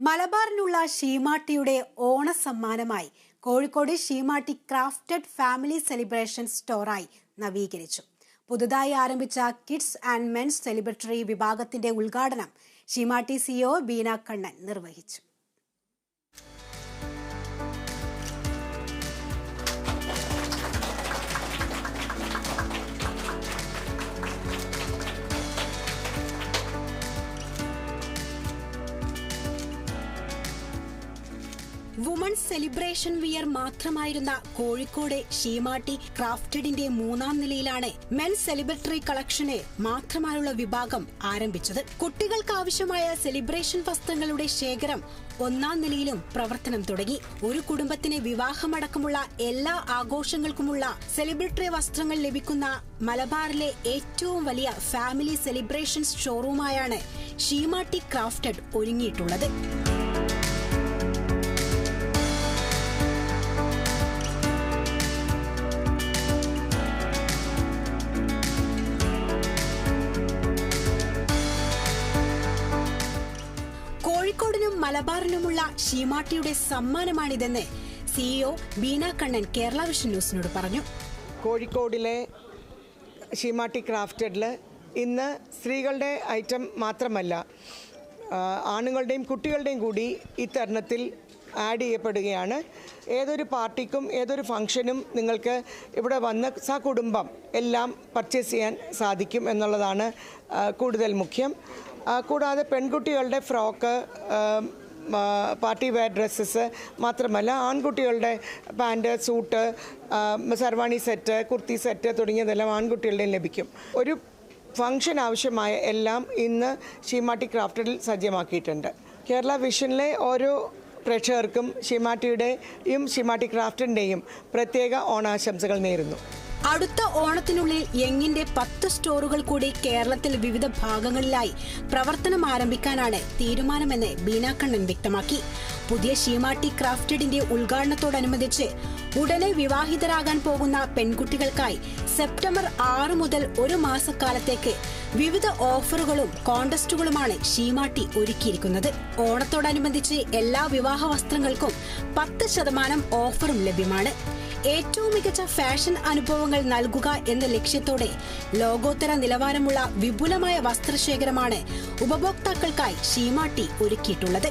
മലബാറിനുള്ള ഷീമാട്ടിയുടെ ഓണസമ്മാനമായി Kozhikode Seematti crafted family celebration സ്റ്റോറായി നവീകരിച്ചു. പുതുതായി ആരംഭിച്ച കിഡ്സ് ആൻഡ് മെൻസ് സെലിബ്രറ്ററി വിഭാഗത്തിന്റെ ഉദ്ഘാടനം ഷീമാട്ടി സിഒ ബീന കണ്ണൻ നിർവഹിച്ചു. വുമൺസ് സെലിബ്രേഷൻ വിയർ മാത്രമായിരുന്ന കോഴിക്കോട് ഷീമാട്ടി ക്രാഫ്റ്റഡിന്റെ മൂന്നാം നിലയിലാണ് മെൻ സെലിബ്രട്ടറി കളക്ഷന് മാത്രമായുള്ള വിഭാഗം ആരംഭിച്ചത്. കുട്ടികൾക്ക് ആവശ്യമായ സെലിബ്രേഷൻ വസ്ത്രങ്ങളുടെ ശേഖരം ഒന്നാം നിലയിലും പ്രവർത്തനം തുടങ്ങി. ഒരു കുടുംബത്തിന് വിവാഹമടക്കമുള്ള എല്ലാ ആഘോഷങ്ങൾക്കുമുള്ള സെലിബ്രട്ടറി വസ്ത്രങ്ങൾ ലഭിക്കുന്ന മലബാറിലെ ഏറ്റവും വലിയ ഫാമിലി സെലിബ്രേഷൻ ഷോറൂമായാണ് ഷീമാട്ടി ക്രാഫ്റ്റഡ് ഒരുങ്ങിയിട്ടുള്ളത്. കോഴിക്കോടിനും മലബാറിനുമുള്ള ഷീമാട്ടിയുടെ സമ്മാനമാണിതെന്ന് സിഇഒ ബീന കണ്ണൻ കേരള വിഷൻ ന്യൂസിനോട് പറഞ്ഞു. കോഴിക്കോടിലെ ഷീമാട്ടി ക്രാഫ്റ്റഡിൽ ഇന്ന് സ്ത്രീകളുടെ ഐറ്റം മാത്രമല്ല ആണുങ്ങളുടെയും കുട്ടികളുടെയും കൂടി ഈ തരണത്തിൽ ആഡ് ചെയ്യപ്പെടുകയാണ്. ഏതൊരു പാർട്ടിക്കും ഏതൊരു ഫംഗ്ഷനും നിങ്ങൾക്ക് ഇവിടെ വന്ന കുടുംബം എല്ലാം പർച്ചേസ് ചെയ്യാൻ സാധിക്കും എന്നുള്ളതാണ് കൂടുതൽ മുഖ്യം. കൂടാതെ പെൺകുട്ടികളുടെ ഫ്രോക്ക് പാർട്ടി വെയർ ഡ്രസ്സസ് മാത്രമല്ല ആൺകുട്ടികളുടെ pant suit sherwani set kurti set തുടങ്ങിയതെല്ലാം ആൺകുട്ടികളുടെയും ലഭിക്കും. ഒരു ഫംഗ്ഷൻ ആവശ്യമായ എല്ലാം ഇന്ന് ഷീമാട്ടി ക്രാഫ്റ്റഡിൽ സജ്ജമാക്കിയിട്ടുണ്ട്. കേരള വിഷനിലെ ഓരോ പ്രേക്ഷകർക്കും ഷീമാട്ടിയുടെയും ഷീമാട്ടി ക്രാഫ്റ്റിന്റെയും പ്രത്യേക ഓണാശംസകൾ നേരുന്നു. അടുത്ത ഓണത്തിനുള്ളിൽ യങ്ങിന്റെ പത്ത് സ്റ്റോറുകൾ കൂടി കേരളത്തിൽ വിവിധ ഭാഗങ്ങളിലായി പ്രവർത്തനം ആരംഭിക്കാനാണ് തീരുമാനമെന്ന് ബീനാക്കണ്ണൻ വ്യക്തമാക്കി. പുതിയ ഷീമാട്ടി ക്രാഫ്റ്റഡിന്റെ ഉദ്ഘാടനത്തോടനുബന്ധിച്ച് ഉടനെ വിവാഹിതരാകാൻ പോകുന്ന പെൺകുട്ടികൾക്കായി സെപ്റ്റംബർ ആറ് മുതൽ ഒരു മാസക്കാലത്തേക്ക് വിവിധ ഓഫറുകളും കോണ്ടസ്റ്റുകളുമാണ് ഷീമാട്ടി ഒരുക്കിയിരിക്കുന്നത്. ഓണത്തോടനുബന്ധിച്ച് എല്ലാ വിവാഹ വസ്ത്രങ്ങൾക്കും പത്ത് ശതമാനം ഓഫറും ലഭ്യമാണ്. ഏറ്റവും മികച്ച ഫാഷൻ അനുഭവങ്ങൾ നൽകുക എന്ന ലക്ഷ്യത്തോടെ ലോകോത്തര നിലവാരമുള്ള വിപുലമായ വസ്ത്രശേഖരമാണ് ഉപഭോക്താക്കൾക്കായി ഷീമാട്ടി ഒരുക്കിയിട്ടുള്ളത്.